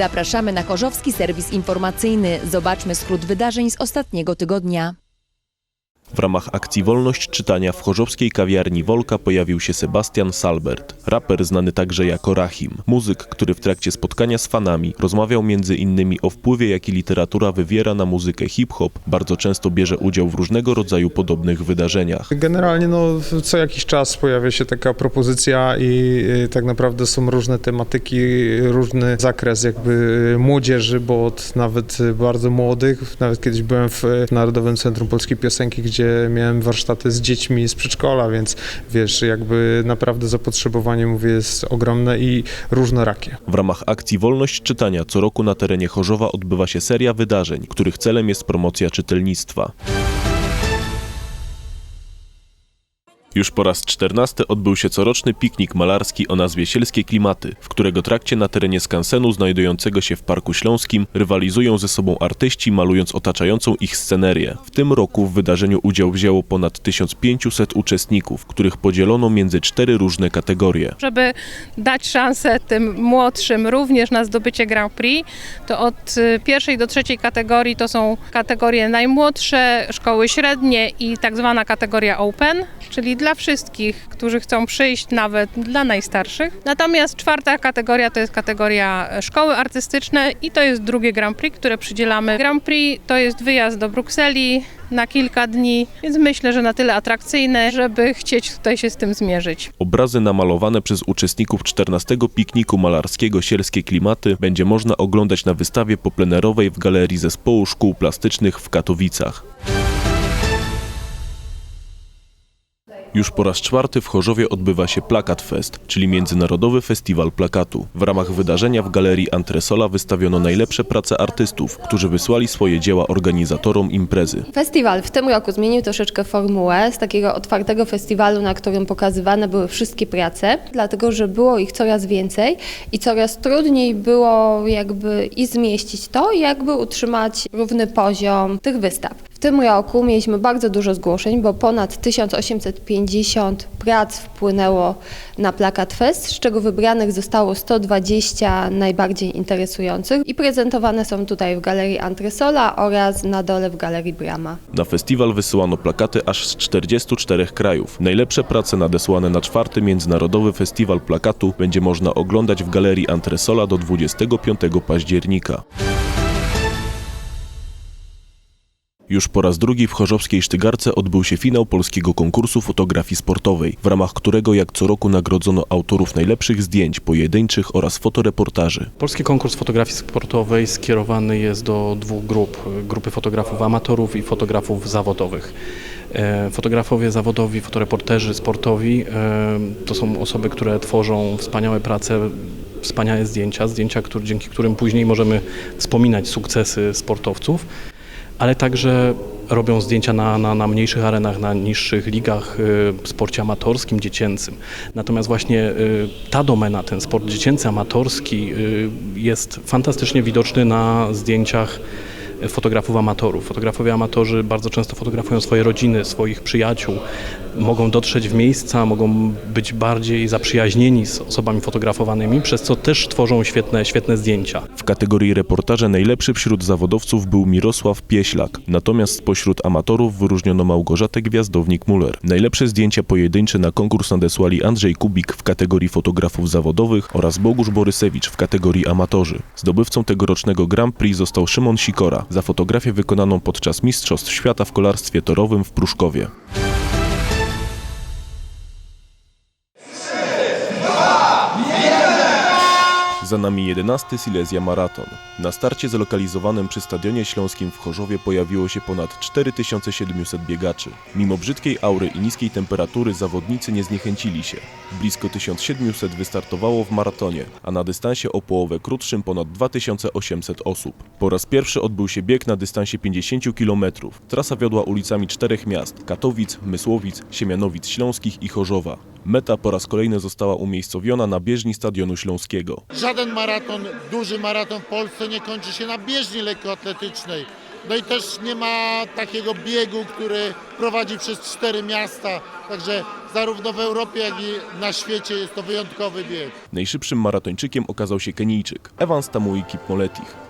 Zapraszamy na Chorzowski Serwis Informacyjny. Zobaczmy skrót wydarzeń z ostatniego tygodnia. W ramach akcji Wolność Czytania w chorzowskiej kawiarni Wolka pojawił się Sebastian Salbert, raper znany także jako Rahim. Muzyk, który w trakcie spotkania z fanami rozmawiał między innymi o wpływie, jaki literatura wywiera na muzykę hip-hop, bardzo często bierze udział w różnego rodzaju podobnych wydarzeniach. Generalnie no, co jakiś czas pojawia się taka propozycja i y, tak naprawdę są różne tematyki, różny zakres jakby młodzieży, bo od nawet bardzo młodych, nawet kiedyś byłem w Narodowym Centrum Polskiej Piosenki, gdzie miałem warsztaty z dziećmi z przedszkola, więc wiesz, jakby naprawdę zapotrzebowanie, mówię, jest ogromne i różnorakie. W ramach akcji Wolność Czytania co roku na terenie Chorzowa odbywa się seria wydarzeń, których celem jest promocja czytelnictwa. Już po raz czternasty odbył się coroczny piknik malarski o nazwie Sielskie Klimaty, w którego trakcie na terenie skansenu znajdującego się w Parku Śląskim rywalizują ze sobą artyści malując otaczającą ich scenerię. W tym roku w wydarzeniu udział wzięło ponad 1500 uczestników, których podzielono między cztery różne kategorie. żeby dać szansę tym młodszym również na zdobycie Grand Prix, to od y, pierwszej do trzeciej kategorii to są kategorie najmłodsze, szkoły średnie i tak zwana kategoria Open, czyli dla wszystkich, którzy chcą przyjść, nawet dla najstarszych. Natomiast czwarta kategoria to jest kategoria e, szkoły artystyczne i to jest drugie Grand Prix, które przydzielamy. Grand Prix to jest wyjazd do Brukseli na kilka dni, więc myślę, że na tyle atrakcyjne, żeby chcieć tutaj się z tym zmierzyć. Obrazy namalowane przez uczestników 14 pikniku malarskiego Sielskie Klimaty będzie można oglądać na wystawie poplenerowej w Galerii Zespołu Szkół Plastycznych w Katowicach. Już po raz czwarty w Chorzowie odbywa się Plakat Fest, czyli Międzynarodowy Festiwal Plakatu. W ramach wydarzenia w Galerii Antresola wystawiono najlepsze prace artystów, którzy wysłali swoje dzieła organizatorom imprezy. Festiwal w tym roku zmienił troszeczkę formułę z takiego otwartego festiwalu, na którym pokazywane były wszystkie prace, dlatego że było ich coraz więcej i coraz trudniej było jakby i zmieścić to, jakby utrzymać równy poziom tych wystaw. Tym roku mieliśmy bardzo dużo zgłoszeń, bo ponad 1850 prac wpłynęło na Plakat Fest, z czego wybranych zostało 120 najbardziej interesujących i prezentowane są tutaj w Galerii Antresola oraz na dole w Galerii Brama. Na festiwal wysyłano plakaty aż z 44 krajów. Najlepsze prace nadesłane na czwarty Międzynarodowy Festiwal Plakatu będzie można oglądać w Galerii Antresola do 25 października. Już po raz drugi w chorzowskiej Sztygarce odbył się finał polskiego konkursu fotografii sportowej, w ramach którego jak co roku nagrodzono autorów najlepszych zdjęć pojedynczych oraz fotoreportaży. Polski konkurs fotografii sportowej skierowany jest do dwóch grup. Grupy fotografów amatorów i fotografów zawodowych. E, Fotografowie zawodowi, fotoreporterzy sportowi e, to są osoby, które tworzą wspaniałe prace, wspaniałe zdjęcia, zdjęcia, dzięki którym później możemy wspominać sukcesy sportowców, ale także robią zdjęcia na, na, na mniejszych arenach, na niższych ligach y, w sporcie amatorskim, dziecięcym. Natomiast właśnie y, ta domena, ten sport dziecięcy, amatorski y, jest fantastycznie widoczny na zdjęciach fotografów amatorów. Fotografowie amatorzy bardzo często fotografują swoje rodziny, swoich przyjaciół, mogą dotrzeć w miejsca, mogą być bardziej zaprzyjaźnieni z osobami fotografowanymi, przez co też tworzą świetne, świetne zdjęcia. W kategorii reportaże najlepszy wśród zawodowców był Mirosław Pieślak, natomiast spośród amatorów wyróżniono Małgorzatę Gwiazdownik-Muller. Najlepsze zdjęcia pojedyncze na konkurs nadesłali Andrzej Kubik w kategorii fotografów zawodowych oraz Bogusz Borysewicz w kategorii amatorzy. Zdobywcą tegorocznego Grand Prix został Szymon Sikora za fotografię wykonaną podczas Mistrzostw Świata w kolarstwie torowym w Pruszkowie. Za nami 11 Silesia Maraton. Na starcie zlokalizowanym przy Stadionie Śląskim w Chorzowie pojawiło się ponad 4700 biegaczy. Mimo brzydkiej aury i niskiej temperatury zawodnicy nie zniechęcili się. Blisko 1700 wystartowało w maratonie, a na dystansie o połowę krótszym ponad 2800 osób. Po raz pierwszy odbył się bieg na dystansie 50 km. Trasa wiodła ulicami czterech miast: Katowic, Mysłowic, Siemianowic Śląskich i Chorzowa. Meta po raz kolejny została umiejscowiona na bieżni Stadionu Śląskiego. Żaden maraton, duży maraton w Polsce nie kończy się na bieżni lekkoatletycznej. No i też nie ma takiego biegu, który prowadzi przez cztery miasta. Także zarówno w Europie, jak i na świecie jest to wyjątkowy bieg. Najszybszym maratończykiem okazał się Kenijczyk Evans Tamui Kipmoletich.